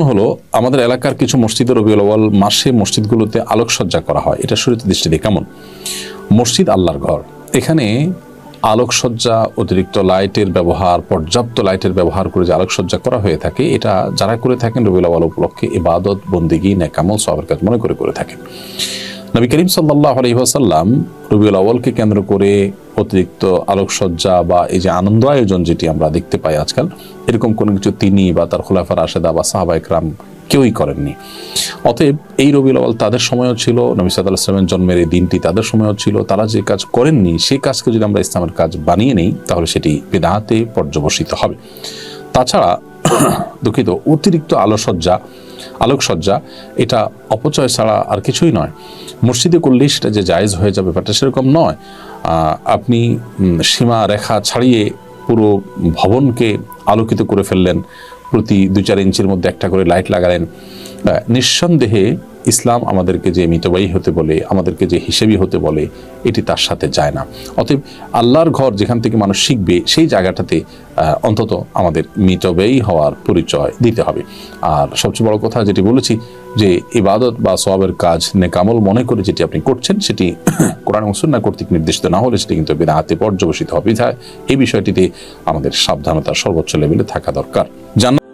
হলো, আমাদের এলাকার কিছু মসজিদে রবিউল আওয়াল মাসে মসজিদগুলোতে আলোকসজ্জা করা হয়। এটা শুরুতে দৃষ্টিতে কেমন? মসজিদ আল্লাহর ঘর। এখানে আলোকসজ্জা, অতিরিক্ত লাইটের ব্যবহার, পর্যাপ্ত লাইটের ব্যবহার করে যে আলোকসজ্জা করা হয়ে থাকে, এটা যারা করে থাকেন রবিউল আওয়াল উপলক্ষে ইবাদত, বন্দিগি, নেকামল সবের কাজ মনে করে করে থাকেন। নবী করিম সাল্লাহ আলহিহাসাল্লাম রবিউল আউ্বালকে কেন্দ্র করে অতিরিক্ত আলোকসজ্জা বা এই যে আনন্দ আয়োজন যেটি আমরা দেখতে পাই আজকাল, এরকম কোনো কিছু তিনি বা তার খোলাফার আশেদা বা সাহাবা ইকরাম কেউই করেননি। অতএব এই রবিউল আউ্বাল তাদের সময়ও ছিল, নবী সাল্লাহ ইসলামের জন্মের এই দিনটি তাদের সময়ও ছিল, তারা যে কাজ করেননি সেই কাজকে যদি আমরা ইসলামের কাজ বানিয়ে নেই, তাহলে সেটি বেদাহাতে পর্যবসিত হবে। তাছাড়া দুঃখিত, অতিরিক্ত আলোসজ্জা আলোকসজ্জা, এটা অপচয় ছাড়া আর কিছুই নয়। মসজিদে করলেই সেটা যে জায়েজ হয়ে যাবে ব্যাপারটা সেরকম নয়। আপনি সীমা রেখা ছাড়িয়ে পুরো ভবনকে আলোকিত করে ফেললেন, প্রতি দু চার ইঞ্চির মধ্যে একটা করে লাইট লাগালেন। নিঃসন্দেহে ইসলাম আমাদেরকে যে মিতবায়ী হতে বলে, আমাদেরকে যে হিসেবি হতে বলে, এটি তার সাথে যায় না। অতএব আল্লাহর ঘর যেখান থেকে মানুষ শিখবে, সেই জায়গাটাতে অন্তত আমাদের মিতব্যয়ী হওয়ার পরিচয় দিতে হবে। আর সবচেয়ে বড় কথা যেটি বলেছি, যে ইবাদত বা সবের কাজ নেকামল মনে করে যেটি আপনি করছেন, সেটি কোরআন মুসন্না কর্তৃক নির্দেশিত না হলে সেটি কিন্তু বেদাহাতে পর্যবসিত হবে। বিধায় এই বিষয়টিতে আমাদের সাবধানতা সর্বোচ্চ লেভেলে থাকা দরকার। জান